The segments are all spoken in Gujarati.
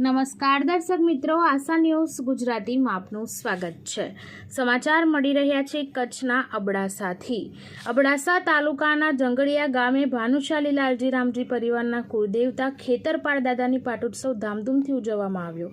નમસ્કાર દર્શક મિત્રો, આશા ન્યૂઝ ગુજરાતીમાં આપનું સ્વાગત છે. સમાચાર મળી રહ્યા છે કચ્છના અબડાસાથી. અબડાસા તાલુકાના જંગડિયા ગામે ભાનુશાલી લાલજી રામજી પરિવારના કુળદેવતા ખેતરપાળ દાદાની પાટોત્સવ ધામધૂમથી ઉજવવામાં આવ્યો.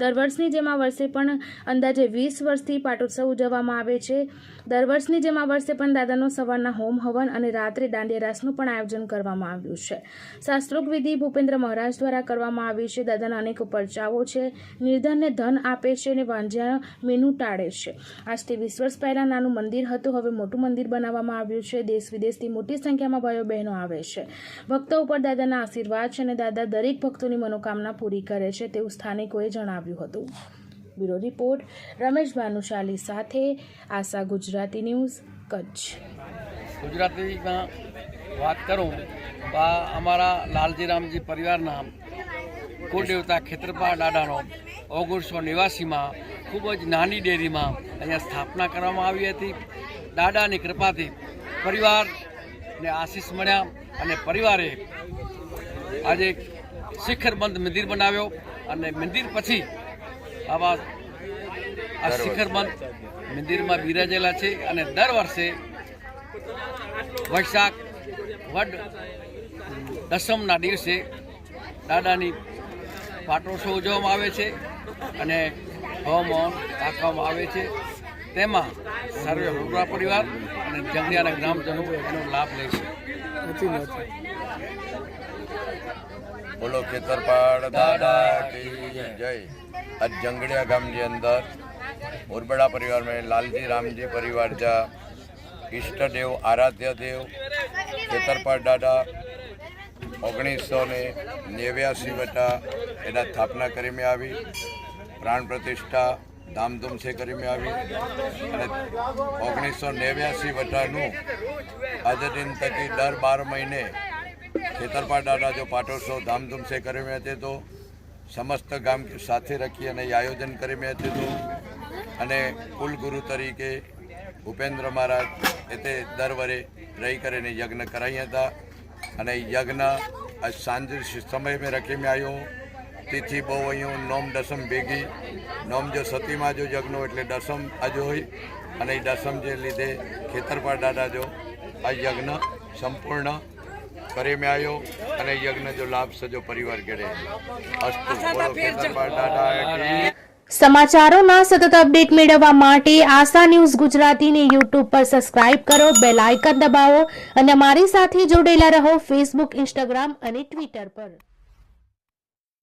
દર વર્ષની જેમ આ વર્ષે પણ અંદાજે વીસ વર્ષથી પાટોત્સવ ઉજવવામાં આવે છે. દર વર્ષની જેમ આ વર્ષે પણ દાદાનો સવારના હોમ હવન અને રાત્રે દાંડિયા રાસનું પણ આયોજન કરવામાં આવ્યું છે. શાસ્ત્રોક વિધિ ભૂપેન્દ્ર મહારાજ દ્વારા કરવામાં આવી છે. દાદાના અનેક પરચાઓ છે. નિર્ધનને ધન આપે છે અને વાંઝ્યા મેનુ ટાળે છે. આજથી વીસ વર્ષ પહેલાં નાનું મંદિર હતું. હવે મોટું મંદિર બનાવવામાં આવ્યું છે. દેશ વિદેશથી મોટી સંખ્યામાં ભાઈઓ બહેનો આવે છે. ભક્તો ઉપર દાદાના આશીર્વાદ છે અને દાદા દરેક ભક્તોની મનોકામના પૂરી કરે છે તેવું સ્થાનિકોએ જણાવ્યું હતું. બ્યુરો રિપોર્ટ, રમેશ ભાનુશાલી સાથે આશા ગુજરાતી ન્યૂઝ, કચ્છ. ગુજરાતીમાં વાત કરું તો અમારા લાલજી રામજી પરિવારના કુળદેવતા ખેતરપા દાદાનો ઓગણીસો નેવાસીમાં ખૂબ જ નાની ડેરીમાં અહીંયા સ્થાપના કરવામાં આવી હતી. દાદાની કૃપાથી પરિવારને આશીષ મળ્યા અને પરિવારે આજે શિખરબંધ મંદિર બનાવ્યો અને મંદિર પછી આવા આ શિખરબંધ મંદિરમાં બિરાજેલા છે અને દર વર્ષે વૈશાખ વડ દસમના દિવસે દાદાની પાટોત્સવ ઉજવવામાં આવે છે અને હવમોન રાખવામાં આવે છે. તેમાં સર્વે હોગરા પરિવાર અને જંગલિયાના ગ્રામજનો એનો લાભ લે છે. બોલો ખેતરપાડ દાદા જય. આજ જંગડિયા ગામની અંદર ઓરબડા પરિવારમાં લાલજી રામજી પરિવાર જા ઇષ્ટદેવ આરાધ્ય દેવ ખેતરપાડ દાદા ઓગણીસો ને નેવ્યાસી વટા એના સ્થાપના કરી મેં આવી, પ્રાણ પ્રતિષ્ઠા ધામધૂમથી કરીમે આવી અને ઓગણીસો નેવ્યાસી વટાનું આજે દિન તકી દર બાર મહિને ખેતરપાડાના જો પાટોત્સવ ધામધૂમથી કરીમે હતી તો સમસ્ત ગામ સાથે રાખી અને આયોજન કરીમે હતી. તો અને કુલગુરુ તરીકે ભૂપેન્દ્ર મહારાજ એ તે દર વરે રહી કરીને યજ્ઞ કરાઈ હતા. અને યજ્ઞ આજ સાંજે સમય મેં રખી મેં આવ્યો. તિથિ બહુ અહીં નોમ દસમ ભેગી. નોમ જો સતીમાં જો યજ્ઞ એટલે દસમ આજો હોય. અને એ દસમ જે લીધે ખેતરપાળ દાદા જો આ યજ્ઞ સંપૂર્ણ કરે મેં આવ્યો અને યજ્ઞ જો લાભ સજો પરિવાર કરે અસ્તુ. ખેતરપાળ દાદા સમાચારોના સતત અપડેટ મેળવવા માટે આશા ન્યૂઝ ગુજરાતીને યુટ્યુબ પર સબસ્ક્રાઇબ કરો બેલ આઇકન દબાવો અને અમારી સાથે જોડેલા રહો ફેસબુક ઇન્સ્ટાગ્રામ અને ટ્વિટર પર.